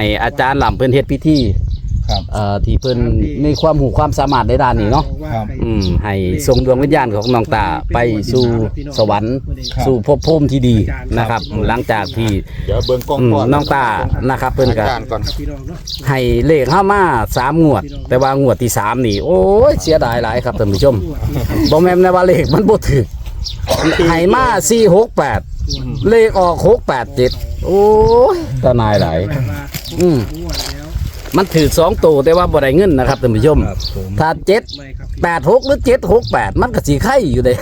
ให้อาจารย์หล่ำเพิ่นเฮ็ดพิธีครับ เอ่อที่เพิ่นมีความหูความสามารถในด้านนี้เนาะครับ อืมให้ส่งดวงวิญญาณของน้องตาไปสู่สวรรค์ ครับ สู่ภพภูมิที่ดีนะครับ หลังจากที่เดี๋ยวเบิ่งกล้องอืมก่อนน้องตานะครับเพิ่นก็ อาจารย์ก่อนครับพี่น้องเนาะให้เลขเข้ามาสามงวด แต่ว่างวดที่สามนี่ โอ้ยเสียดายหลายครับท่านผู้ชมบ่แม่นนะว่าเลขมันบ่ถึกให้มาสี่หกแปดเลขออกหกแปดเจ็ดโอ้ยตานายหลายแบบว่า อืม งวดแล้วมันถือสองตัวแต่ว่าบ่ได้เงินนะครับท่านผู้ชม ครับผมถ้าเจ็ดไม่ครับพี่แปดหกหรือเจ็ดหกแปดมันก็สีไข่อยู่เลย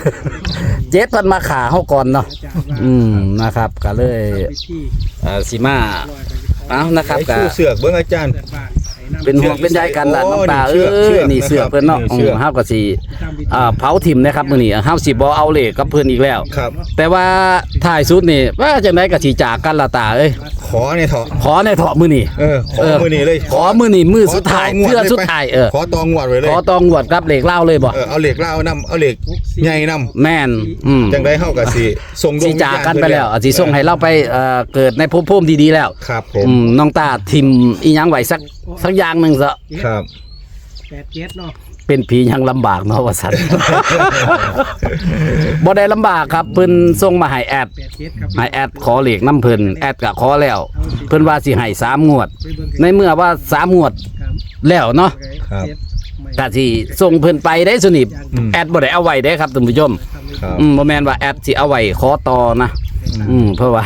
เจ็ดพันมาขาเขาก่อนเนาะอาจารย์ว่าอืมนะครับก็เลยวิธีเอ่อสิมาลอยไปขอเอานะครับไอ้ก็ชูเสือกเบิ่งอาจารย์เกิดบ้านให้นำเป็นห่วงเป็นใยกันล่ะโอ้น้องตานี่เอเชือกอนี่เสือเพิ่นเนาะนี่เชือกอืมเฮาก็สิทำพิธีอ่าเผาถิ่มนะครับมื้อนี้เฮาสิบ่เอาเลขกับเพิ่นอีกแล้ว ครับ แต่ว่าท้ายสุดนี่ว่าจังไดก็สิจากกันละตาเอ้ย ขอในเถาะขอในเถาะมื้อนี้เออขอมือนี้เลย ขอมื้อนี้มื้อสุดท้ายขตงวเทื่อลสุดท้ายเออขอตองงวดไว้เลยขอตองหวดกับเลขเล่าเลยบ่เออเอาเหล็กเหล้านํเอาเหล็กใหญ่นํแม่นอืมจังได้เฮาก็สิส่งดวสิงวิญญจากณกันไปแล้วอาจสิส่งให้เราไปเอ่อเกิดในภพภูมิที่ดีแล้ว ครับผมอืมน้องตาทิมอีหยังไว้สักสักอย่างหนึ่งซะครับแปดเจ็ดเนาะ เป็นผียังลำบากเนาะว่าสัน บ่ได้ลำบากครับเพิ่นส่งมาให้แอดแปดเจ็ดครับให้แอดขอเลขน้ำเพิ่นแอดก็ขอแล้ว เพิ่นว่าสิให้สามงวด ไปเบิ่งในเมื่อว่าสามงวดครับแล้วเนาะครับเจ็ดไม่ก็สิส่งเพิ่นไปได้สุนิบอืมแอดบ่ได้เอาไว้เด้ครับท่านผู้ชม ครับ อืมบ่แม่นว่าแอดสิเอาไว้ขอต่อนะ อืมเพราะว่า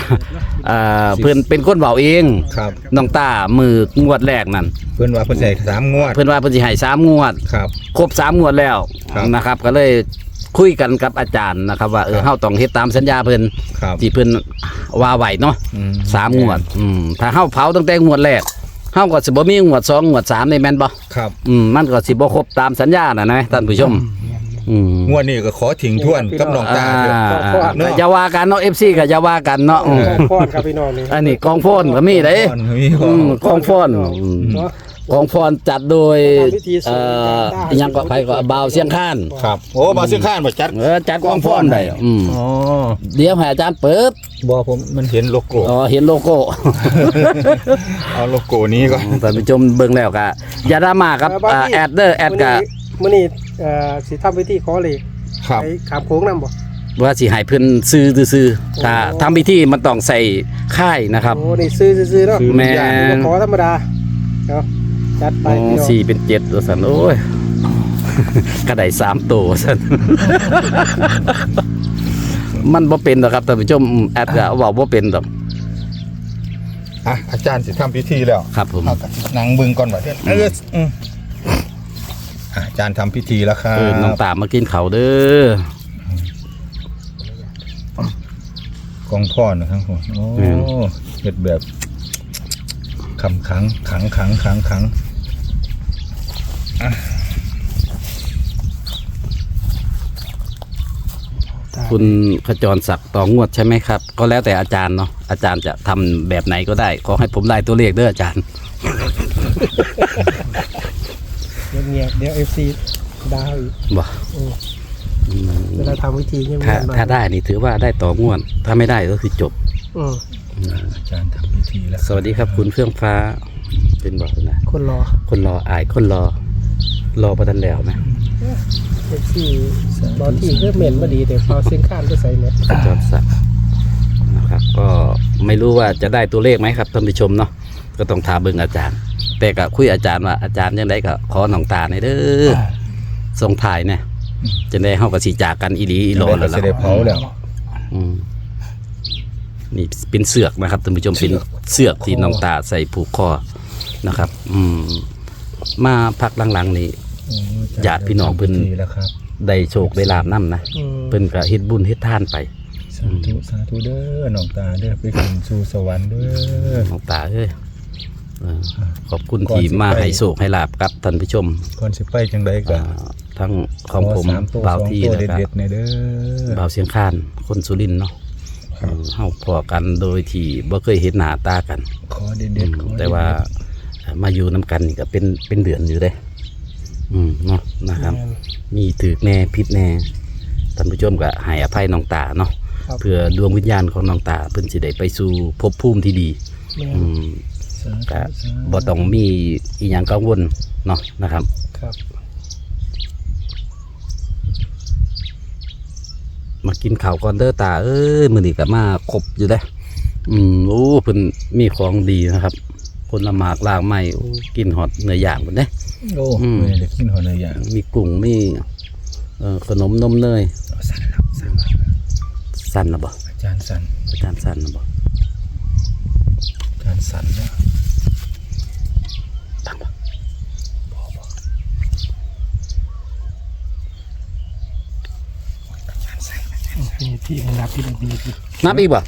เอ่อเพิ่นเป็นคนเว้าเองครับ น้องตามืองวดแรกนั่นเพิ่นว่าเพิ่นใส่สามงวดเพิ่นว่าเพิ่นสิให้สามงวด ครับ ครบสามงวดแล้วครับ นะครับ ก็เลยคุยกันกับอาจารย์นะครับ ว่าเออครับเฮาต้องเฮ็ดตามสัญญาเพิ่นครับที่เพิ่นว่าไว้เนาะอืสามงวด อืมถ้าเฮาเผาตั้งแต่งวดแรกเฮาก็สิบ่มีงวดสองงวดสามนี่แม่นบ่ครับ อืมมันก็สิบ่ครบตามสัญญาน่ะนะท่านผู้ชม อืมงวดนี้ก็ขอถิงท่วนกับน้องตาอ่าเถอะ อ่าเนาะอย่าว่ากันเนาะ FC ก็อย่าว่ากันเนาะอืมพอดครับพี่น้องนี่อันนี้กองโฟนก็มีเด้มีขอืองมกองโฟนอืมเนาะ กองฟอนจัดโดยพิธีสงฆ์เอ่อต่างๆอิหยังก็ใครก็บ่าวเสียงข้าน ครับ โอ้มาซื้อข้านมาจัด เออจัดกองฟอนได้อืมอ๋อเดี๋ยวให้อาจารย์เปิดบ่ผมมันเห็นโลโก้ อ๋อเห็นโลโก้ เอาโลโก้นี้ก่อน ท่านผู้ชมเบิ่งแล้วก็อย่าดราม่าครับอ่าแอดเดอร์แอดก็ มื้อนี้เอ่อสิทำพิธีขอเลขครับไปขามโค้งนํบ่ว่าสิให้เพิ่นซื้อซื่อๆถ้าทำพิธีมันต้องใส่ค่ายนะครับ โอ้นี่ซื้อซื้อๆเนาะซื้อแม่บ่ขอธรรมดาเนาะจัดไปอ๋อพี่น้องสี่เป็นเจ็ดว่าซั่นโอ้ยก็ได้สามตัวว่าซั่นมันบ่เป็นหรอกครับท่านผู้ชมอืมแอดก็เว้าบ่เป็นดอกอะอาจารย์สิทำพิธีแล้วครับผม เอากันนั่งเบึงก่อนว่าเด้อเอออืม อะอาจารย์ทำพิธีแล้วครับเออน้องตามมากินข้าวเด้อ กองพ่อนะครับผมโอ้อืมเฮ็ดแบบคำขังขังขังขังขังคุณขจรศักดิ์ต่องวดใช่ไหมครับ ก็แล้วแต่อาจารย์เนาะอาจารย์จะทำแบบไหนก็ได้ ขอให้ผมได้ตัวเลขเด้ออาจารย์ เงียบๆเดี๋ยว FC ดาวอีกบ่เวลาทำพิธีเงียบๆถ้าหน่อยถ้าได้นี่ถือว่าได้ต่องวด ถ้าไม่ได้ก็คือจบ อืมอาจารย์ทำพิธีแล้วสวัสดีครับ คุณเฟื่องฟ้า เป็นบอกนะคนรอคนรออายคนรอ รอประทันแล้วไหม FC บอที่เพื่อเหม็นมาดีแต่พอเส้นข้ามก็ใส่เม็ดขจรศักดิ์นะครับ ก็ไม่รู้ว่าจะได้ตัวเลขไหมครับท่านผู้ชมเนาะก็ต้องถามเบิ่งอาจารย์ แต่ก็คุยอาจารย์ว่าอาจารย์ยังไดก็ขอหนองตาในอยเด้อส่งถ่ายเนี่ยจะได้เฮากับสีจากกันอีหลีอีหลอแล้วเสล่ะด็จเผาแล้ว อืมนี่เป็นเสือกนะครับท่านผู้ชมเป็นเสือกที่น้องตาใส่ผูกคอนะครับ อืม มาพักหลังๆนี่ ญาติพี่น้องเพิ่นทำพิธีแล้วครับได้โชคได้ลาบนํนะอืมเพิ่นก็เฮ็ดบุญเฮ็ดทานไปสาธุสาธุเด้อน้องตาเด้อไปขึ้นสู่สวรรค์เด้อน้องตาเอ้ยเออ ขอบคุณก่อนที่สิมาไปให้โชคให้ลาบครับท่านผู้ชมก่อนสิไปจังไดก็อ่าทั้งของผมสามตัวบ่าวสองที่ตัวแล้วก็เด็ดๆในเด้อบ่าวเสียงข้านคนสุรินทร์เนาะครับเออเฮาพอกันโดยที่บ่เคยเห็นหน้าตากันขอเด็ดๆขอแต่ว่ามาอยู่น้กันนี่ก็เป็นเป็นเดือนอยู่เด้อืมเนาะนะครับ มีถือแน่ผิดแน่ท่านผู้ชมก็ให้อภัยน้องตาเนาะครับเพื่อดวงวิญญาณของน้องตาเพิ่นสิได้ไปสู่ภพภูมิที่ดีแม่นอืม ก็บ่ต้องมีอีหยังกังวลเนาะนะครับครับมากินข้าวก่อนเด้อตาเอ้ยมื้อนี้ก็มาครบอยู่เด้ออืมโอ้เพิ่นมีของดีนะครับผลหมากลากไม้โอ้กินฮอดเนื้อย่างพุ่นเด้ โอ้อืม ไม่ได้กินหัวเนื้อย่างมีกุ้งมีเอ่อขนมนมเนยเอาสั่นครับสั่นสั้นนะบ่อาจารย์สั่นอาจารย์สั้นนะบ่ อาจารย์สั่นนะตั้งบ่นี่ที่นับที่นับดีที่นับอีกบ่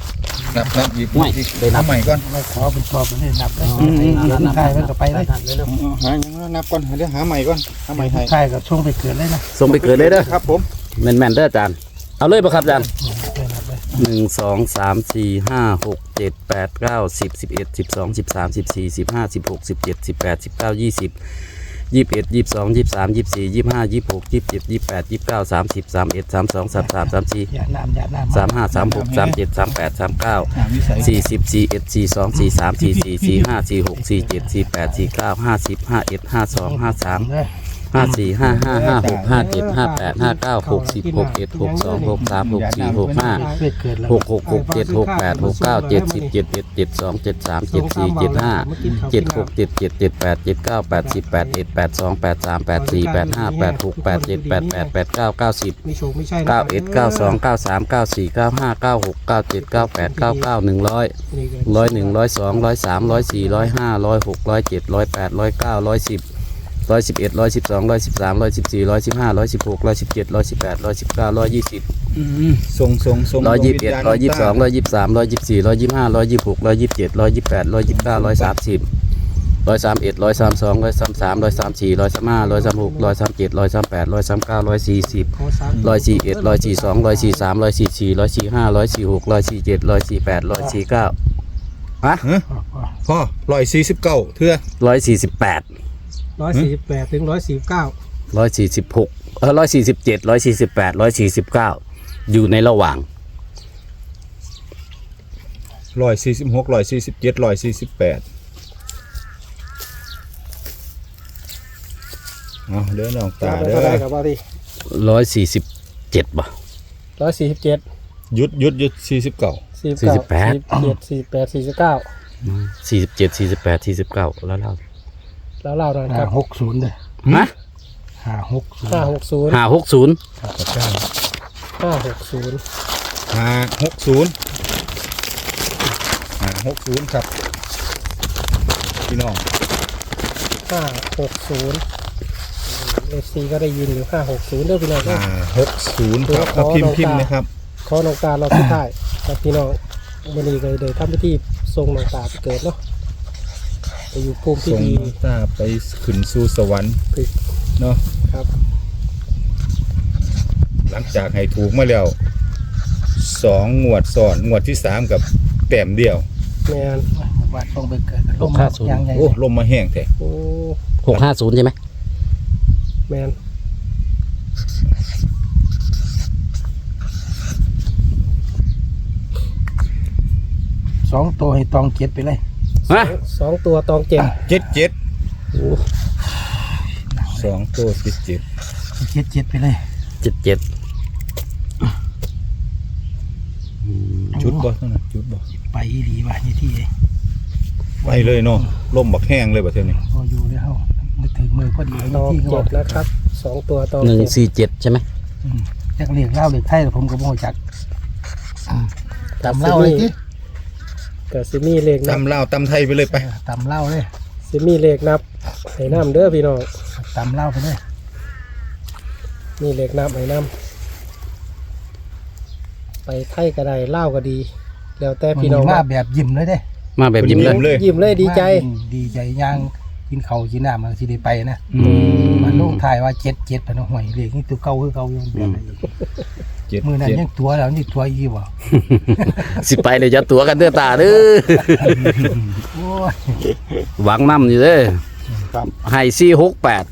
นับนับหยิบไม่หยิบได้นับทำใหม่ก่อนเราขอเป็นชอบเป็นนี่นับได้อืมอืมนับนับได้มันก็ไปได้เอาหายังไงนับก่อนเดี๋ยวหาใหม่ก่อนหาใหม่ไทยใช่กับช่วงไปเกิดเลยนะส่งไปเกิดเลยเด้อครับผมแม่นๆเด้ออาจารย์เอาเลยบ่ครับอาจารย์ได้นับได้ หนึ่งสองสามสี่ห้าหกเจ็ดแปดเก้าสิบสิบเอ็ดสิบสองสิบสามสิบสี่สิบห้าสิบหกสิบเจ็ดสิบแปดสิบเก้ายี่สิบยี่สิบเอ็ดยี่สิบสองยี่สิบสามยี่สิบสี่ยี่สิบห้ายี่สิบหกยี่สิบเจ็ดยี่สิบแปดยี่สิบเก้าสามสิบสามเอ็ดสามสองสามสามสามสี่อย่าน้ำอย่าน้ำสามห้าสามหกสามเจ็ดสามแปดสามเก้าสี่สิบสี่เอ็ดสี่สองสี่สามสี่สี่สี่ห้าสี่หกสี่เจ็ดสี่แปดสี่เก้าห้าสิบห้าเอ็ดห้าสองห้าสาม ห้าสี่ห้าห้าห้าหกห้าเจ็ดห้าแปดห้าเก้าหกสิบหกเอ็ดหกสองหกสามหกสี่หกห้าหกหกหกเจ็ดหกแปดหกเก้าเจ็ดสิบเจ็ดเอ็ดเจ็ดสองเจ็ดสามเจ็ดสี่เจ็ดห้าเจ็ดหกเจ็ดเจ็ดเจ็ดแปดเจ็ดเก้าแปดสิบแปดเอ็ดแปดสองแปดสามแปดสี่แปดห้าแปดหกแปดเจ็ดแปดแปดแปดเก้าเก้าสิบเก้าเอ็ดเก้าสองเก้าสามเก้าสี่เก้าห้าเก้าหกเก้าเจ็ดเก้าแปดเก้าเก้าหนึ่งร้อยร้อยหนึ่งร้อยสองร้อยสามร้อยสี่ร้อยห้าร้อยหกร้อยเจ็ดร้อยแปดร้อยเก้าร้อยสิบ ร้อยสิบเอ็ดร้อยสิบสองร้อยสิบสามร้อยสิบสี่ร้อยสิบห้าร้อยสิบหกร้อยสิบเจ็ดร้อยสิบแปดร้อยสิบเก้าร้อยยี่สิบทรงทรงทรงร้อยยี่สิบเอ็ดร้อยยี่สิบสองร้อยยี่สิบสามร้อยยี่สิบสี่ร้อยยี่สิบห้าร้อยยี่สิบหกร้อยยี่สิบเจ็ดร้อยยี่สิบแปดร้อยยี่สิบเก้าร้อยสามสิบร้อยสามเอ็ดร้อยสามสองร้อยสามสามร้อยสามสี่ร้อยสามห้าร้อยสามหกร้อยสามเจ็ดร้อยสามแปดร้อยสามเก้าร้อยสี่สิบขอสามร้อยสี่เอ็ดร้อยสี่สองร้อยสี่สามร้อยสี่สี่ร้อยสี่ห้าร้อยสี่หกร้อยสี่เจ็ดร้อยสี่แปดร้อยสี่เก้าฮะพ่อร้อยสี่สิบเก้าเทื่อร้อยสี่สิบแปด ร้อยสี่สิบแปดถึงร้อยสี่สิบเก้าร้อยสี่สิบหกเออร้อยสี่สิบเจ็ดร้อยสี่สิบแปดร้อยสี่สิบเก้าอยู่ในระหว่างร้อยสี่สิบหกร้อยสี่สิบเจ็ดร้อยสี่สิบแปดเอาเด้อน้องตาเด้เท่าไหรอครับว่าดิร้อยสี่สิบเจ็ดบ่ร้อยสี่สิบเจ็ดหยุดหยุดหยุดสี่สิบเก้าสี่สิบเก้าสี่สิบเจ็ดสี่สิบแปดสี่สิบเก้าสี่สิบเจ็ดสี่สิบแปดสี่สิบเก้าแล้วเรา แล้วเล่าหน่อยครับหกศูนย์เลยฮะห้าหกศูนย์ห้าหกศูนย์ห้าหกศูนย์ห้าหกศูนย์ห้าหกศูนย์ห้าหกศูนย์ครับ พี่น้องห้าหกศูนย์เอฟซีก็ได้ยินอยู่ห้าหกศูนย์เด้อพี่น้องห้าหกศูนย์ครับขอเอาพิมพ์น้องพิมพ์ตานะครับ ขอน้องตาเราสุดท้ายครับพี่น้องวันนี้ก็เลยทำพิธีทรงน้องตาไปเกิดเนาะ ไปอยู่ภูมิที่ส่งดีตาไปขึ้นสู่สวรรค์คือเนาะครับหลังจากให้ถูกมาแล้วสองงวดซ้อนงวดที่สามกับแต้มเดียวแมนว่าต้องไปเกิดลงมาอย่างไงโอ้ลมมาแห้งแท้โอ้หกห้าศูนย์ใช่ไหมแมนสองตัวให้ตองเก็บไปเลย ฮะสองตัวตองเจ็ดเจ็ดเจ็ดโอ้สองตัวสิบเจ็ดเจ็ดเจ็ดไปเลยเจ็ดเจ็ดชุดบ่เท่านั้นชุดบ่ไปดีว่ะยี่ที่ไปเลยเนาะลมบักแห้งเลยบ่เท่านี้พออยู่แล้วเขานึกถึงมือพอดีตองที่เขาเจ็ดนะครับสองตัวตองหนึ่งเจ็ดสี่เจ็ดใช่ไหมจักเรียกเล่าเรียกไทยผมก็บ่รู้จักตำเล่าเลยที่ กับซิมี่เลขนับตำลาวตำไทยไปเลยไปตำเล่าเลยซิมี่เลขนับให้น้ำเด้อพี่น้องตำเล่าไปเลยนี่เลขนับให้น้ำไปไทยก็ได้เล่าวก็ดี แล้วแต่พี่น้องมาว่าแบบยิ้มเลยเด้มาแบบยิ้มเลย เลยยิ้มเลยดีใจ มาดีใจย่างกินข้าวกินน้ำแล้วสิได้ไปนะอืมมาลงท้ายว่าเจ็ดเจ็ดพนห่วยเรียกนี่ตัวเก่าคือเก่าอยู่แบบนี้ เจ็ดมือนั้นเจ็ดยังตัวแล้วนี่ตัวอีบ่สิไปเลยจะตัวกันเด้อตาเด้อโอ้ยหวังน้ำอยู่เด้อให้สี่หกแปด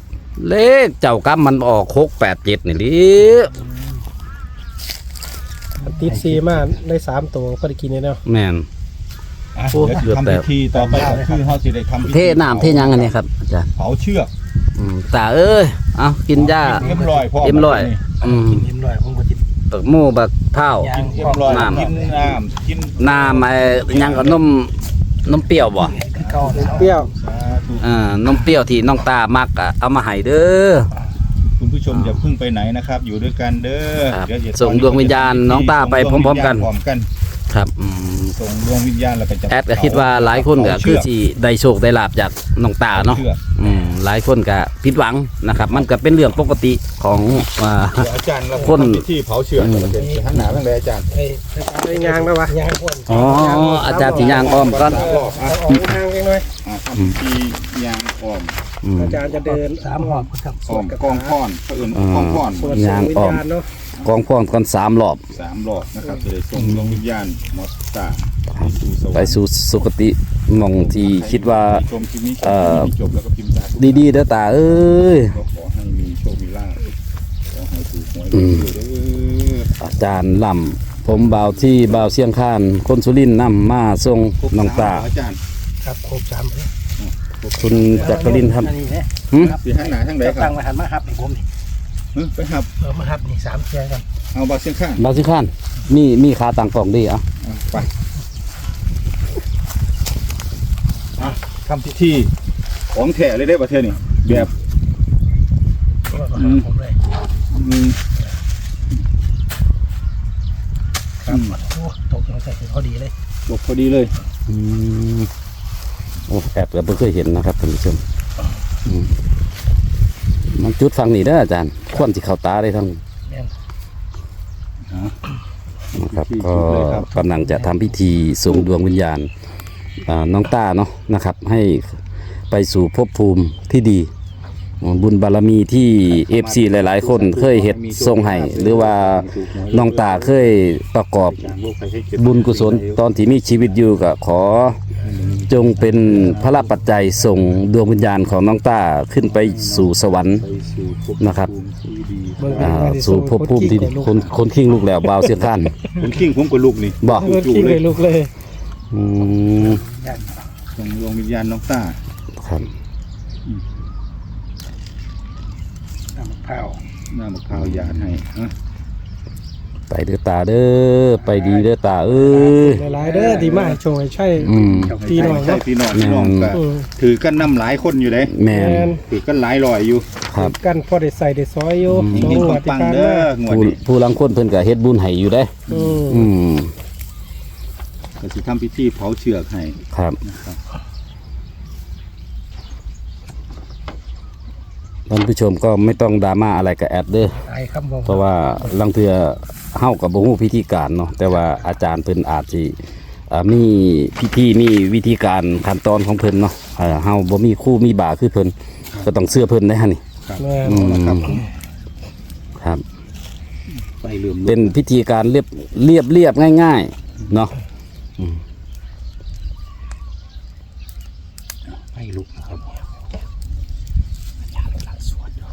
เลขเจ้ากรรมมันออกหกแปดเจ็ดนี่ลิติดซีมาได้สามตัวก็ได้กินเลยเนาะแม่น อะโอ้ เดี๋ยวเกือบทำแตพิกธีต่อไปก็คือเขาจะได้ทำพิธีเทน้ำเทหยังอันนี้ครับอาจารย์เผาเชือกอืมตาเอ้ยเอากินหญ้า เอ็มลอยพ่อเอ็มร้อย อืมกินเอ็มร้อยผมก็จิต บักหมูบักเผาย่ากิงนเอ็มลอยน้ำ กินน้ำกินน้ำไอ้หยังก็นมนมเปรี้ยวบ่คือเก่าแล้วเปรี้ยวสาธุอ่านมเปรี้ยวที่น้องตามักอะเอามาให้เด้อ คุณผู้ชมอย่าเพิ่งไปไหนนะครับ อยู่ด้วยกันเด้อครับเดี๋ยวจะส่งดวงวิญญาณน้องต้าไปพร้อมๆกัน พร้อมกัน ครับอืมส่งดวงวิญญาณแล้วก็จะแอดก็คิดว่าหลายคนก็คือสิได้โชคได้ลาบจากน้องตาเนาะเชือกอืม หลายคนก็ผิดหวังนะครับ มันก็เป็นเรื่องปกติของอ่า เดี๋ยวอาจารย์เราคนทำพิธีเผาเชือกอืมเราเป็นหันหน้าทางใดอาจารย์ไอ้ไปยางแล้ววะยางพ่นอ๋ออาจารย์สิย่างอ้อมก่อนสามรอบอะเอาออกห่างกันหน่อยอะทำพิธียางอ้อมอืม อาจารย์จะเดินสามหอบครับอ้อมกองพ่อนเพื่อนอ่ากองพ่อนสวดยางส่งวิอ้อญมญาณเนาะ กองพ่วงกันสามรอบสามรอบนะครับจะได้ส่งดวงวิญญาณมอสตาครับสู่สวรรค์ไปสู่สุคติหมองที่คิดว่าชมคลิปนี้เอ่อจบแล้วก็พิมพ์สาธุดีๆเด้อตาเอ้ยก็ขอให้มีโชคมีลาภขอให้ถูกหวยอืมเด้ออาจารย์ล่ำผมบ่าวที่บ่าวเสียงข้าน คนสุรินทร์นำมาส่งน้องตา อาจารย์ครับครบสามเลยคุณจักรินทร์ครับ อันนี้เนี่ยหึสีหันหน้าทางใดคตั้รับงมาหันมาหับให้ผมนี่ เฮ้ยไปหับ เออมาหับนี่สามเทียกันเอาบาเสียงข้างบ่าวเสียงข้านมีมีขาต่างกล่องดีอะอะไปอะทำพิธีของแท้เลยได้อประเทศนี่แบบ ก็มาหับผมเลยอืมครับโอ้ตกลงใส่ถึงพอดีเลยจบพอดีเลย อืมโอ้แอบก็บ่เคยเห็นนะครับท่านผู้ชมอืม มันจุดฟังนี่เด้ออาจารย์ควันสิเข้าตาได้ทั้งแม่นนะครับก็กำลังจะทำพิธีส่งดวงวิญญาณอ่าน้องต้าเนาะนะครับ ให้ไปสู่ภพภูมิที่ดี บุญบารมีที่เอฟซีหลาย ๆ คนเคยเฮ็ดทรงให้หรือว่าน้องตาเคยประกอบบุญกุศลตอนที่มีชีวิตอยู่ก็ขอ จงเป็นพระปัจจัยส่งดวงวิญญาณของน้องตาขึ้นไปสู่สวรรค์นะครับเบิ่งอ่ากันว่าสิสู่ภพภูมิที่ดีคนคนขิงลูกแล้วบ่าวเสียข้านคุณคิงผมกับลูกนี่บ่เบิ่งกิ้งเลยลูกเลย อืมส่งดวงวิญญาณน้องตาครับน้ำมะพร้าวหน้ามะพร้าวยาดให้อะ ไปเด้อตาเด้อไปดีเด้อตาเอ้ยหลายๆเด้อที่มาให้โชว์ให้ใช่อืม พี่น้องใช่เนาะพี่น้องพี่น้องก็อืมถือกันน้ำหลายคนอยู่เลยแมแมนนถือกันหลายลอยอยู่ครับ กันพอได้ใส่ได้ซอยอยู่อืมสองยิงหัวๆที่ปังผ่านๆเด้มาองวดผู้นี้ผู้ลังคนเพิ่นก็เฮ็ดบุญให้อยู่เด้อืมอืมก็สิทำพิธีเผาเชือกให้ครับ นะครับท่านผู้ชมก็ไม่ต้องดราม่าอะไรกับแอดเด้อไอ้คำบอกเพราะว่าลังเทือ เฮากับบ่ฮู้พิธีการเนาะแต่ว่าอาจารย์เพิ่นอาจสิอ่ามีพิธีมีวิธีการขั้นตอนของเพิ่นเนาะเอ่อเฮาบ่มีครู่มีบาคือเพิ่นก็ต้องเชื่อเพิ่นได้ฮะนี่แม่นอืมครับครับไปเรื่มเป็นพิธีการเรียบเรียบเรียบง่าย ๆ เนาะ ไปลุกนะครับ สวดอยู่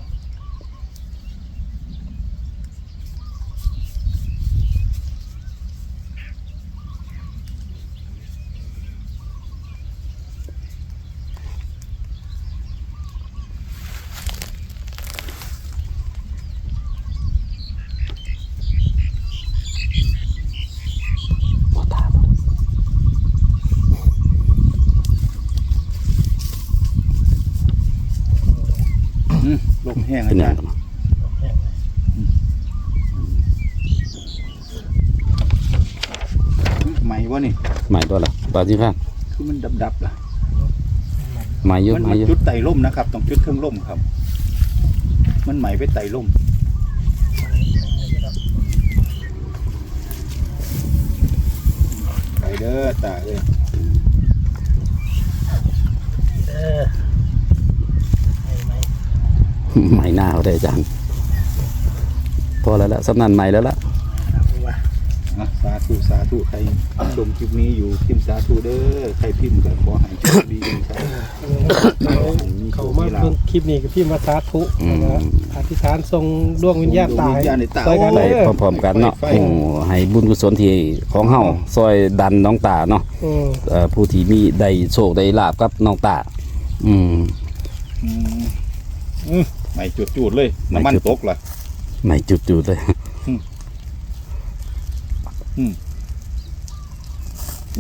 อืมลมแห้ง เป็นอาหยัจางรย์ไหมวะนี่หมายตัวละปาจิค่ะคือมันดับๆล่ะหมายเยอะมันหมายเยอะจุดไต่ร่มนะครับต้องจุดเครื่องร่มครับ มันไหมไปไต่ร่มไปเด้อตาเอ้ย เออไอ้ไหม หมายหน้าเขาได้อาจารย์ พอแล้วละสำนันใหม่แล้วละเอาว่าอะสาธุสาธุใครชมคลิปนี้อยู่พิมพ์สาธุเด้อใครพิมพ์ก็ขอให้โชคดีครับเขาเขามาเบิ่งคลิปนี้กับพี่มาสาธุอืมแล้วก็อธิษฐานทรงดวงวิญญาณตายดวงวิญญาณในตาซอยกันไปเด้อพร้อมๆกันเนาะไฟโอ้ให้บุญกุศลที่ของเฮาซอยดันน้องตาเนาะอืมเอ่อผู้ที่มีได้โชคได้ลาบกับน้องตาอืมอืมอืม ไม่จุดจูดๆเลยไม่น้ำมันจุดตกล่ะไม่จุดๆเลย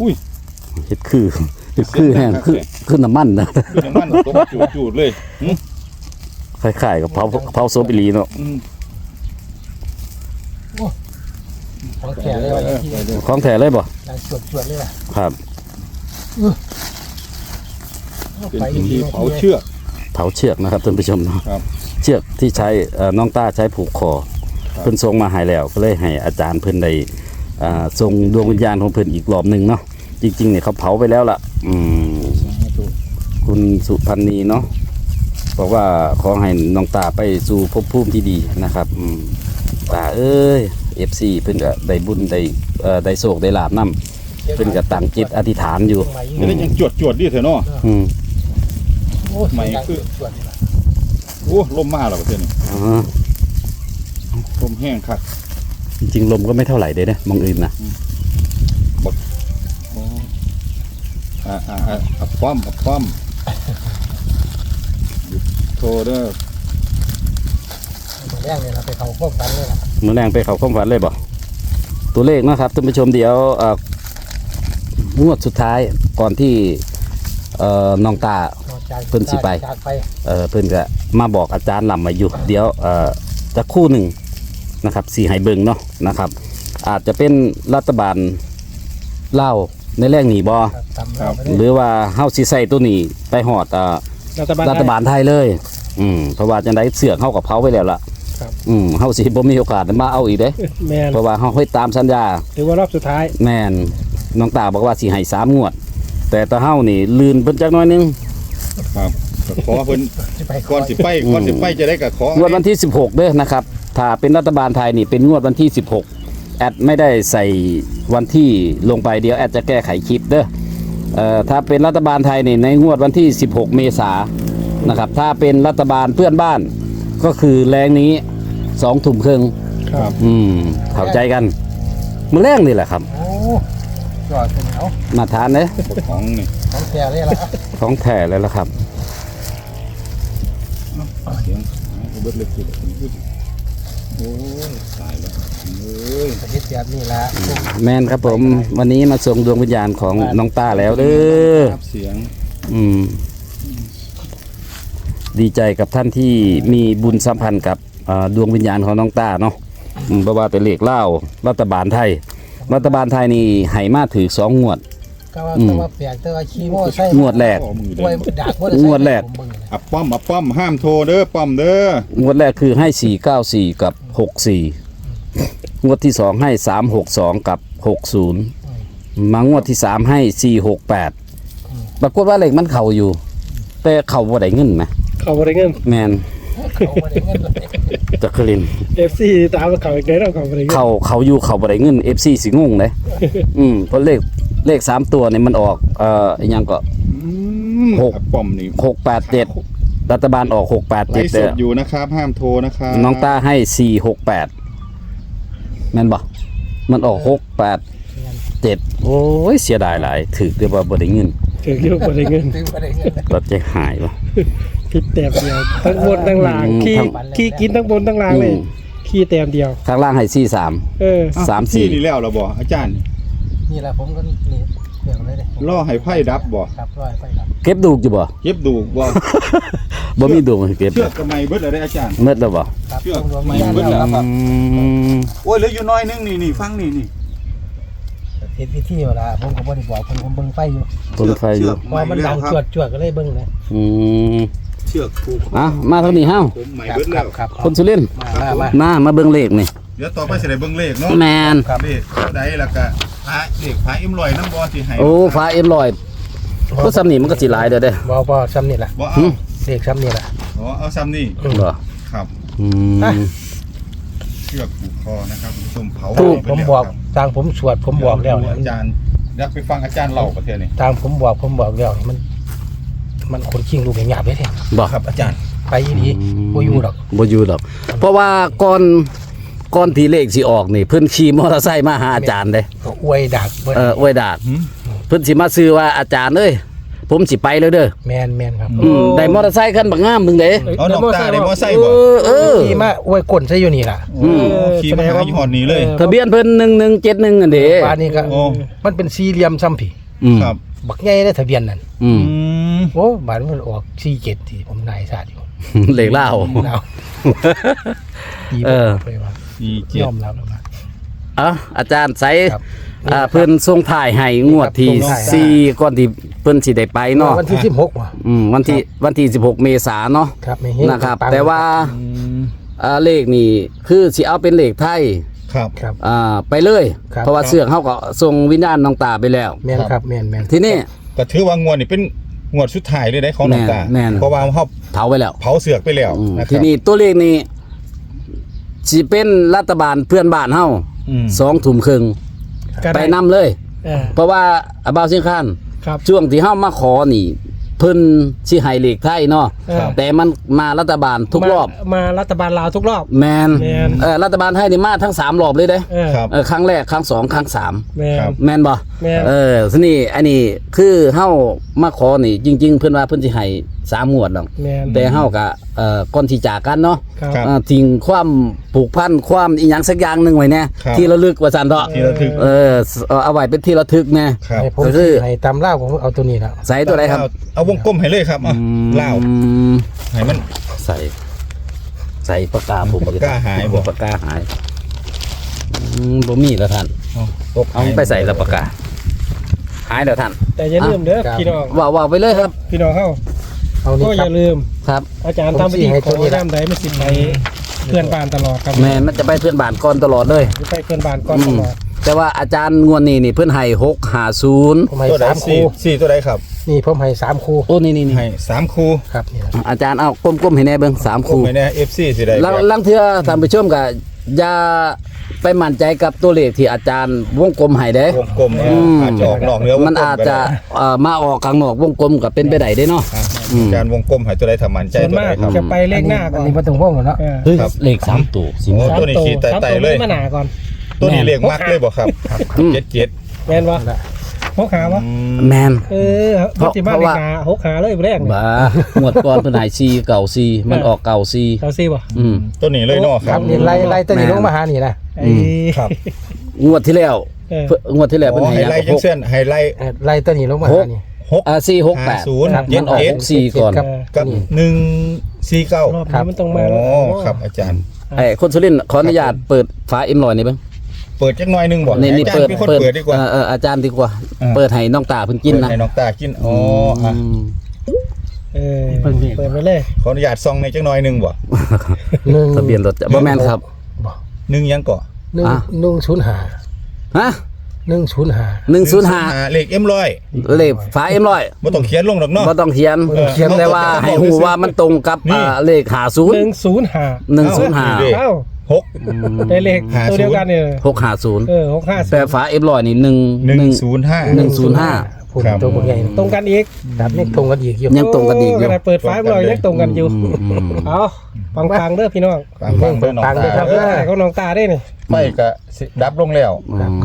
อุ้ยเฮ็ดคือเฮ็ดคือแห้งคือคือน้ำมันนะคือน้ำมันตกจูดจูดๆเลยอืมคล้ายๆกับเผาเผาโซบิลีเนาะอืมของแก่เลยวันนี้ที่เออของแท้เลยบ่ดังสวดสวดเลยว่ะครับเป็นพิธีเผาเชือกเผาเชือกนะครับท่านผู้ชมเนาะครับ เชือกที่ใช้เอ่อน้องต้าใช้ผูกคอครับเพิ่นทรงมาใหายแล้ว ก็เลยให้อาจารย์เพิ่นได้อ่าทรงดวงวิญญาณของเพิ่นอีกรอบหนึ่งเนาะจริงๆเนี่ยเขาเผาไปแล้วล่ะ อืม คุณสุพันธ์นีเนาะบอกว่าขอให้น้องตาไปสู่ภพภูมิที่ดีนะครับอืมตาเอ้ย FC เพิ่นก็ได้บุญได้เอ่อได้โศกได้ลาบนํเพิ่นก็ตั้งจิตอธิษฐานอยู่จะได้ยังจวดจวดๆดิเถอะเนาะอืม โอ้ไม่ดังคือสวดเลยว่ะโอ้ลมมาแล้วประเทศนี้อ๋อลมแห้งคักจริงๆลมก็ไม่เท่าไหร่เด้นะมองอื่นนะโอ้อ่าอ่าอ่าอะป้อมอะป้อมหยุดโทรเด้อมันแรกเลยเราไปเขาพวกกันเลยล่ะมือแรงไปเขาความฝันเลยบ่ตัวเลขนะครับท่านผู้ชมเดี๋ยวเอ่องวดสุดท้ายก่อนที่เอ่อน้องตานอก จากเพิ่นสิไป จากไปเอ่อเพิ่นก็มาบอกอาจารย์ลำมาอยู่เดี๋ยวเอ่อจะคู่หนึ่งนะครับสี่ให้เบิงเนาะนะครับ อาจจะเป็นรัฐบาลเล่าวในแรกหนีบอครับตำเราไปหเลยรือว่าเฮาสิใส่ตัวนี้ไปหอดเอ่อรัฐบาล รัฐบาลไทยเลย อืมเพราะว่าจังไดเสือกเฮากับเผาไปแล้วล่ะครับ อืมเฮาสิบ่มีโอกาสได้มาเอาอีกเด้ แมนเพราะว่าเฮาเฮ็ดตามสัญญาถือว่ารอบสุดท้ายแม่นน้องตาบอกว่าสิให้สามงวด แต่ตาเฮานี่ลืนเพิ่นจักหน้อยหนึง ครับก็ขอเพิ่นสิไปก่อนสิไปก่อนสิไปจะได้กับของวดวันที่ 16 เด้อนะครับ ถ้าเป็นรัฐบาลไทยนี่เป็นงวดวันที่ 16 แอดไม่ได้ใส่วันที่ลงไปเดี๋ยวแอดจะแก้ไขคลิปเด้อเอ่อถ้าเป็นรัฐบาลไทยนี่ในงวดวันที่ 16 เมษายนนะครับ ถ้าเป็นรัฐบาลเพื่อนบ้านก็คือแรงนี้2ทุ่มครึ่งครับอืมเข้าใจกันมื้อแรงนี่แหละครับโอ้จอดเป็นเอามาทานเด้อบอกของนี่ ของแก่เลยล่ะของแท้เลยละครับเสียงเบิดเลยคือโอ้ยตายแล้วเอ้ยประเทศแบบนี้ละแมนครับผม วันนี้มาส่งดวงวิญญาณของน้องต้าแล้วเด้อครับเสียง อืม ดีใจกับท่านที่มีบุญสัมพันธ์กับอ่าดวงวิญญาณของน้องต้าเนาะอืมเพราะว่าเป็นเลขเล่าวรัฐบาลไทย รัฐบาลไทยนี่ให้มาถือสองงวด ก็ว่าอืมแต่ว่าแปลกแต่ว่าขี้โม่ใช่งวดแรกโอ้มือไว้เด้อดักบ่ได้ใส่งวดแรก ผมเบิ่งเลยอะป้อมอะป้อมห้ามโทรเด้อป้อมเด้องวดแรกคือให้สี่เก้าสี่กับหกสี่งวดที่สองให้สามหกสองกับหกศูนย์มางวดที่สามให้สี่หกแปดปรากฏว่าเลขมันเข่าอยู่ แต่เข่าบ่ได้เงินไหมเขาบริเงินแมนเขาบ่ได้เงินเลยจักริน เอฟซีตามมาเขาอีกได้แล้วเขาบริเงินเขาเขาอยู่เขาบ่ได้เงิน FC สิงงเลย อืมเพราะเลข เลขสามตัวเนี่ยมันออกเอ่ออหยังก็อืมหกอะป้อมนี่หกแปดเจ็ดรัฐบาลออกหกแปดไลเจ็ดฟ์สเด้ดออยู่นะครับ ห้ามโทรนะครับน้องตาให้สี่หกแปดแม่นบ่มันออกหกแปดเจ็ดโอ้ยเสียดายหลายถือเรียกว่าบ่ได้เงินถือเกี่ยวบริเงินถึงบ่ได้เงินเลยรถใจหายวะ คิดแต้มเดียวทั้งบนทั้งล่างอืมขี้ทั้ง ขี้กินทั้งบนทั้งล่างเลยอืม ขี้แต้มเดียว ข้างล่างให้สี่สาม เอออ้วสามสี่ นี่แล้วเหราบ่อาจารย์ นี่แหละผมก็นี่เดี๋ยวเลยเด้ล่อให้ไพ่ดับบ่ครับร้อยไปครับเก็บดูกอยู่บ่เก็บดูกบ่บ่มีดูกให้เก็บเชือกกระไมเบิดอะไรอาจารย์ เมื่อแล้วบ่ครับเชื่อต้องรวมไม่มาเบิดแล้วอืมโอ้ยเหลืออยู่น้อยนึงนี่นี่ฟังนี่นี่เฮ็ดพิธีเวลาผมก็บ่ได้บอกผมผมเบิ่งไฟอยู่ต้นไฟอยู่ พอมันดังจวดจวดๆก็เลยเบิ่งนะอืมเชือกผูกคออะมาทางนี้เฮ้าผมใหม่ครับเบิดคแล้รับวครับคนสุรินทร์มามามามามาเบิ่งเลขนี่ เดี๋ยวต่อไปสิได้เบิ่งเลขเนาะแมนเลขใดแล้วก็ พระเลขพระเอ็มลอยน้ำบ่สิให้โอ้ฟ้าเอ็มลอยก็สำนีมันก็สิหลายเด้อเด้อ บ่บ่ซ้ำนี่ล่ะบ่หึเอาเสกซ้ำนี่ล่ะ อ๋อเอาซ้ำนี่เหรอครับอืม เชือกผูกคอนะครับคุณผู้ชมเผาถูกไปผมแล้วบอกครับทางผมสวดผมบอกแล้วเนี่ยอาจารย์อยากไปฟังอาจารย์เล่าประเทศนี้ทางผมบอกผมบอกแล้วมัน มันคนชิงลูกหยาบๆเลยเนี่ยบอกครับอาจารย์ ไปอีดีบ่อยู่ดอกบ่อยู่ดอก เพราะว่าก่อน ก่อนที่เลขสิออกนี่ เพิ่นขี่มอเตอร์ไซค์มาหาอาจารย์เด้ก็อวยดักเบิดเอออวยดาดเพิ่นสิมาซื้อว่าอาจารย์เอ้ยผมสิไปแล้วเด้อแมนแมนครับอืมได้มอเตอร์ไซค์คันบักงามหนึงเด้เอาน้องตาได้มอไซเอค์บ่อเออขี่มาอวยก้นซะอยู่นี่ล่ะโอ้ขี่มาหายี่ห้อนี้เลยทะเบียนเพิ่น1171อันเด้บ้านนี้ก็โอ้มันเป็นสี่เหลี่ยมซ้ำผีอืมครับบักใหญ่เลยทะเบียนนั่นอืมอืมโอ้บ้านมันออกสี่เจ็ดที่ผมนายศาสตร์อยู่เลขเล่าเอาดีเออไปว่า สี่เจ็ดยอมรับแล้วนะ เอ้าอาจารย์ใสครับอ่าเพิ่นส่งถ่ายให้งวดที่ครับส่งถ่ายสี่ก่อนที่เพิ่นสิได้ไปเนาะวันที่สิบหกว่ะอืมวันที่วันที่ 16 เมษายนเนาะครับไม่เห็นนะครับ ปังแต่ว่าอืมอ่าเลขนี่คือสิเอาเป็นเลขไทยครับ ครับ อ่าไปเลย ครับ เพราะว่าเสือกเฮาก็ส่งวิญญาณน้องตาไปแล้ว แมนครับแมนแมน ทีนี้ ก็ถือว่างวดนี่เป็นงวดสุดท้ายเลยได้ของน้องตาแม่นแม่น เพราะว่าเขาเผาไปแล้ว เผาเสือกไปแล้วอืมนะครับ ทีนี้ตัวเลขนี้ สิเป็นรัฐบาลเพื่อนบ้านเฮาอืมสองทุ่มครึ่งก็ไปได้นํเลย เออเพราะว่าอาบ่าวเชียงคานครับช่วงที่เฮามาขอนี่ เพิ่นสิให้เลขไทยเนาะเออแต่มันมารัฐบาลทุกรอบ มามารัฐบาลลาวทุกรอบ แมนแม่น เออรัฐบาลไทยนี่มาทั้งสามรอบเลยเด้เออครับ เออครั้งแรกครั้งสองครั้งสามแม่นครับ แมนบ่แม่น เออทีนี่อันนี้คือเฮามาขอนี่ จริง ๆ เพิ่นว่าเพิ่นสิให้สามงวดดอกแม่น แต่เฮาก็เอ่อก่อนที่จากกันเนาะครับครับ เอ่อทิ้งความผูกพันความอีหยังสักอย่างหนึงไว้แน่ครับ ที่ระลึกว่าซั่นเถาะที่ระทึกเออเอาเอาไว้เป็นที่ระทึกแน่ ครับให้ผมก็คือ ให้ตำเล่าผมเอาตัวนี้แล้วใส่ตัวใดครับเอาเอาวงกลมให้เลยครับอะเล่าอืมให้มัน ใส่ ใส่ปากกาผมปากกาหายบ่ ปากกาหายอืมบ่มีแล้วท่าน เอาตกเอาไปใส่แล้วปากกาหายแล้วท่าน แต่อย่าลืมเด้อพี่น้องว่าว่าไปเลยครับ พี่น้องเฮา เอานี่ก็อครับย่าลืม ครับ อาจารย์ผมทำพิสิธีให้ขตัอวนี้นะน้ำใดไม่สิไปเพื่อนบ้านตลอดครับแม่นมันจะไปเพื่อนบ้านก่อนตลอดเลย ไปเพื่อนบ้านก่อนตลอดแต่ว่าอาจารย์งวดนี้นี่เพื่อนให้หกหาศูนย์ผมให้ตัวใดสามคูสี่สี่ตัวใดครับนี่ผมให้สามคูโอ้นี่นี่นี่ให้สามคู่ครับนี่นะอาจารย์เอาก้มๆให้แน่เบิ่งสามคู่คู่ไม่แน่ FC สิได้ลังครับลังเทื่อท่านผู้ชมก็อย่าไปมั่นใจกับตัวเลขที่อาจารย์วงกลมให้เด้ วงกลมเออมอาจจะออกนอกเนื้อวงกลมันอาจจะเอ่อมาออกข้างนอกวงกลมก็เป็นไปได้เด้เนาะอะ อืมการวงกลมให้ตัวใดทำมันใจส่วนตัวมาใดกครับ จะไปเลขหน้าก่อัอนนนี้มาตรงว่องก่อนเนาะ เออเฮ้ยครับ เลขสามตัวสิ โอ้สามตัวนี้ตัวขีดไต่สามไต่ตัวเลย มาหนาก่อน ตัวนี้เลขมักเลยบ่ครับอืม เจ็ดเจ็ดแม่นวะหกหาวะอืม แมน เออเพราะปฏิมาเพราะเลว่าขหาหกหาเลยแรกเนี่ย บ้างวดก่อนเพิ่นให้ซีเก่าซีมันออกเก่าซีเราซิบ่ะอืม ตัวนี้เลยเนาะคครัรับบนี่ไล่ไล่ตัวนี้ลงมาหานี่นะไอ้ครับงวดที่แล้วเออ เพิ่นงวดที่แล้วอ๋เพิ่นอให้ไฮไลท์จัหงกเส้นไฮไลท์เอ่อไล่ตัวนี้ลงมาหานี่ หก อ่าซีหกแปดศูนย์ครับเจ็มัดนออกเจ็ดหกสี่ก่อน ครับ กับหนึ่งสี่เก้ารอบนี้มันต้องมาอ๋แล้วอครับอาจารย์ ไอ้คนสุรินทร์ขออนุญาตเปิดฝาเอ็มลอยนี่เบ้างเปิดจักหน่อยหนึงบ่นี่นี่อาจารเปิดย์เป็นคนเปิดเปิดดีกว่า เออเอออาจารย์ดีกว่า อ่า เปิดให้น้องตาเพิ่นกินเปิดนะให้น้องตากินอ๋ออะมเออเปิดไปเลย ขออนุญาตซองในจักหน่อยหนึงบ่หนึ่งทะเบียนรถจะบ่แม่นครับ หนึ่งยังก่อหนึ่งอะ หนึ่งศูนย์หาฮะ หนึ่งศูนย์หา105เลขเอ็มร้อยเลขฝาเอ็มลอยบ่ต้องเขียนลงดอกเนาะบ่ต้องเขียนเออเขียนแต่ว่าให้ฮู้ว่ามันตรงกับนี่อ่าเลขหนึ่ง50ศูนย์หา105เลขเอ้าหกได้เลขตัวเดียวกันเนี่ย650เออหกห้าแต่ฝาเอ็มลอยนี่1หนึ่งศูนย์ห้าหนึ่งศูนย์ห้า ผมครับ ตัวผมใหญ่ตรงกันอีกครับนี่ตรงกันอีกอยู่ยังตรงกันอีกอยู่ขนาดเปิดฟ้าเรายังตรงกันอยู่อืมอืมเอาฟังฟังๆเด้อพี่น้องฟังฟังเด้อน้องฟังตา ด้วยครับเออเขาน้องตาได้นี่ ไม่ก็สิดับลงแล้ว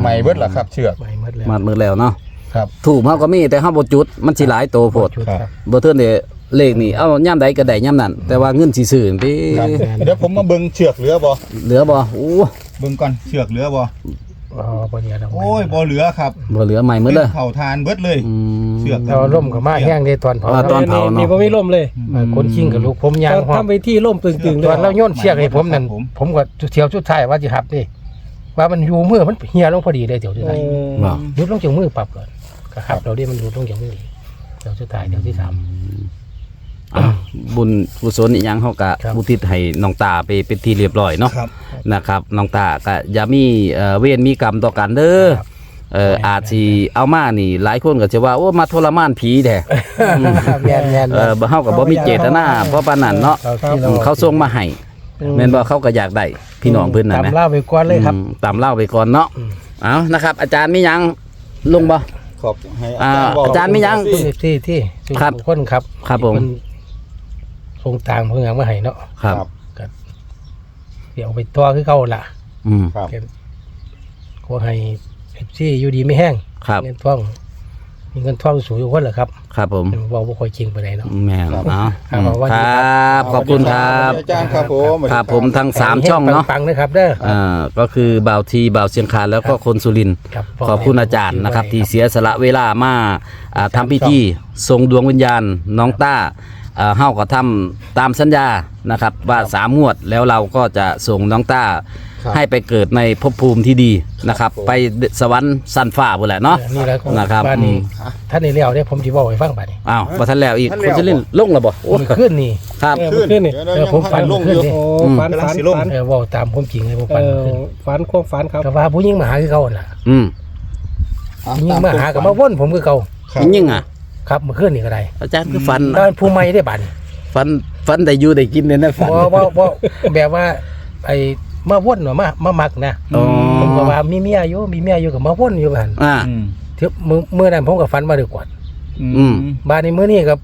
ใหม่เบิดล่ะครับเชือกใหม่หมดแล้วมาดมือแล้วเนาะครับถูกเฮาก็มีแต่เฮาบ่จุด มันสิหลายโตโพดชุดครับบ่เทินได้เลขนี่เอาย่ำใดก็ได้ย่ำนั้น แต่ว่าเงินสิซื้อติครับเดี๋ยวผมมาเบิ่งเชือกเหลือบ่เหลือบ่โอ้เบิ่งก่อนเชือกเหลือบ่ อ๋อพอดีแล้วโอ้ยบ่เหลือครับบ่เหลือใหม่หมดเลยเผาทานเบิดเลยอืม เชือกเราล่มกับมาแห้งได้ตอนเผาอ่าตอน เผาเนอะนี่บ่มีลมเลยเออคนชิงกับลูกผมยางตอนหอมทำไปที่ล่มตึงๆเลตยอนเราโยนเชือกให้ผมนั่นผมก็เที่ยวชุดท้ายว่าจะหับดิว่ามันอยู่มือมันเหี่ยลงพอดีเลยเที่ยวชุดเอท้ายอบ่ยุดลงจากมือปรับก่อนก็หับเราดิมันยุดลงจากมือเที่ยวชุดท้ายเที่ยวที่สาม อะบุญกุศลอีหยังเฮาก็ครับอุทิศให้น้องตาไปเป็นที่เรียบร้อยเนาะ ครับ นะครับน้องตาก็อย่ามีเอ่อเวรมีกรรมต่อกันเด้อครับเอ่ออาจสิเอามานี่ หลายคนก็จะว่าโอ้มาทรมานผีแท้แมนแมนเออบ่เฮาก็บ่มีเจตนาเพราะปานนั้นเนาะเขาที่อืมเขาส่งมาให้แม่นบ่เขาก็อยากได้พี่น้องเพิ่นน่ะตามนะเล่าไปก่อนเลยครับ อืมตามเล่าไปก่อนเนาะอืมเอานะครับ อาจารย์มีหยังลงบ่ขขอบให้อ่าบกอาจารย์มียังสิที่ที่ที่ที่ครับทุกคนครับครับผมน ส่งต่างเพิ่งเอามาให้เนาะครับเดี๋ยวเอาไปตัวคือเก่าล่ะอืมครับขอให้เอฟซีอยู่ดีไม่แห้งครับเงินท่องมีเงินท่องสูงอยู่คนเหรอครับครับผมเว่าบ่ค่อยจริงไปไหนใดเนาะ แม่นครับ เนาะครับอืมสวัสคดีรครับับขอบคุณครับอาจารย์ครับผมครับผมทั้งสามช่องเนาะปังๆนะครับเด้อ อ่าก็คือบ่าวทีบ่าวเชียงคานแล้วก็คนสุรินทร์ครับ ขอบคุณอาจารย์นะครับ ที่เสียสละเวลามาอ่าทำพิธีทรงดวงวิญญาณน้องต้าอ่า เฮาก็ทำตามสัญญานะครับว่าสามงวดแล้วเราก็จะส่งน้องต้าครับให้ไปเกิดในภพภูมิที่ดีนะครับผมไปสวรรค์สั้นฟ้าบุแหละเนาะนี่แหละนะครับบ้านนี้อืมท่านในเลี้ยวเนี่ยผมจะบอกให้ฟังบัดนี้อ้าวบัทันแล้วอีกทันคแล้วนสุรินทร์ลงแล้วบ่โอ้มันขึ้นนี่ครับเออมันขึ้นนี่เดี๋ยวเออผมฝันลงอยู่ขึ้นดิโอ้อืมฝันกำลังฝันสิลงฝันเออเว่าตามความจริงเลยผมเอฝันอขึ้นฝันความฝันครับแต่ว่าผู้หญิงมาหาคือเก่าน่ะอืมอะผู้หญิงตมาหากับมาว่นผมคือเก่าครับยิ่งอะ ครับเมื่อคืนนี่ก็ได้อาจารย์คือฟันแล้วผู้ใหม่ได้บัดนี้ฟันฟันได้อยู่ได้กินเนี่ยนะฟันว่าว่าว่าแบบว่า ไอ้มาว่นว่ามามามักนะอ๋อผมก็ว่ามีเมียอยู่มีเมียอยู่กับมาว่นอยู่บัดอ่าอืมเที่ยวมื้อมื้อนั้นผมก็ฝันมาได้กวาดอืมบ้านนี้มื้อนี้ก็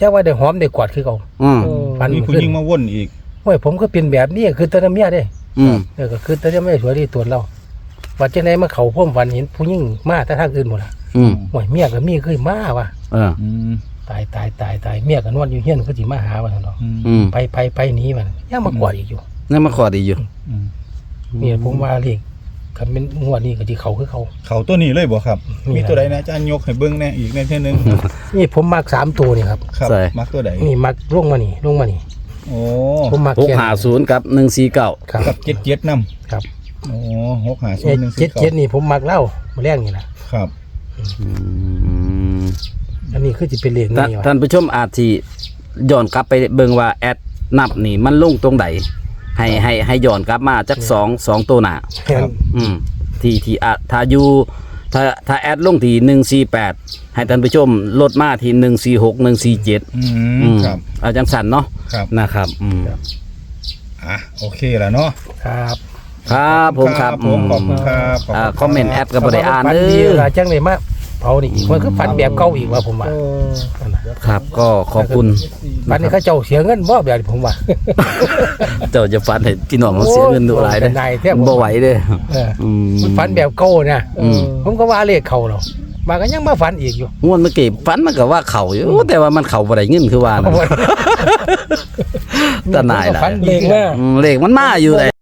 จักว่าได้หอมได้กวาดคือเก่าอืมเออฝันมีเมื่อผู้คืหญินงมาว่นอีกโอ้ยผมก็เป็นแบบนี้คือตอนนั้นเมียเด้อืมเออก็คือตอนนั้นเมียสวยที่ตัวเราว่าจังไดมาเข้าพ่มฝันเห็นผู้หญิงมาแต่ทางอื่นหมดล่ะ อืมโอ้ยเมียก็มีเคยมาว่ะเออ อืมตายตายตายตายเมียก็นอนอยู่เฮียนก็สิมาหาว่าซั่นเนาะอืมอืมไปไปไปหนีมันยังมากวาดอีกอยู่นั่นมาขอดีอยู่ อืมนี่ผมว่าเลขคันเป็นงวดนี้ก็สิเข้าคือเขา เขาตัวนี้เลยบ่ครับ มีมีอะไรตัวใดนะอาจารย์ยกให้เบิ่งแน่อีกในเท่านึงนี่ผมมักสามตัวนี่ครับ ครับใส่ มักตัวใดนี่มักลงมานี่ลงมานี่ โอ้ผมมักหกแค่หาศูนย์กับหนึ่งสี่เก้าครับกับเจ็ดเจ็ดนครับำโอ้หกหาศูเจ็นดย์หนึ่งเจ็สี่ดเจ็ดนี่ผมมักเล่ามาแรงนี่นะครับ อันนี้คือสิเป็นเลขท่านนี่ว่ะท่านผู้ชมอาจที่ย้อนกลับไปเบิ่งว่าแอดนับนี่มันลงตรงไหนให้ให้ให้ย้อนกลับมาจักสองสองตัวหน้าแม่นอืมที่ที่อะถ้าอยู่ถ้าถ้าแอดลงที่หนึ่งสี่แปดให้ท่านผู้ชมลดมาที่หนึ่งสี่หกหนึ่งสี่เจ็ดอือืมมครับเอาจังสันเนาะครับนะครับอืมอะโอเคแล้วเนาะครับ ครับผมครับผมขอบคุณครับขบณอ่ารับคอมเมนต์แอดกับบริอ่านฝันเด้ดีอล่ะจังเลยมาเผานี่อีกมันคือฝันแบบเก่าอีกว่าผมว่าเออนั่นน่ะครับ ก็ขอบคุณฝันนี้เขาเจ้าเสียเงินบ่แบบนี้ผมว่า เจ้าจะฟันให้พี่น้องเขาเสียเงินดูหลายเด้โอ้ยเป็นนายแท้บ่ไหวเด้อเอออืมมันฝันแบบเก่านะเออผมก็ว่าเลขเขาแล้วมาก็ยังมาฝันอีกอยู่งวดเมื่อกี้ฟันมันก็ว่าเข่าอยู่แต่ว่ามันเข่าบ่ได้เงินคือว่านะตาหนายล่ะฝันเลดีขหน้าอืมเลขมันมาอยู่เลย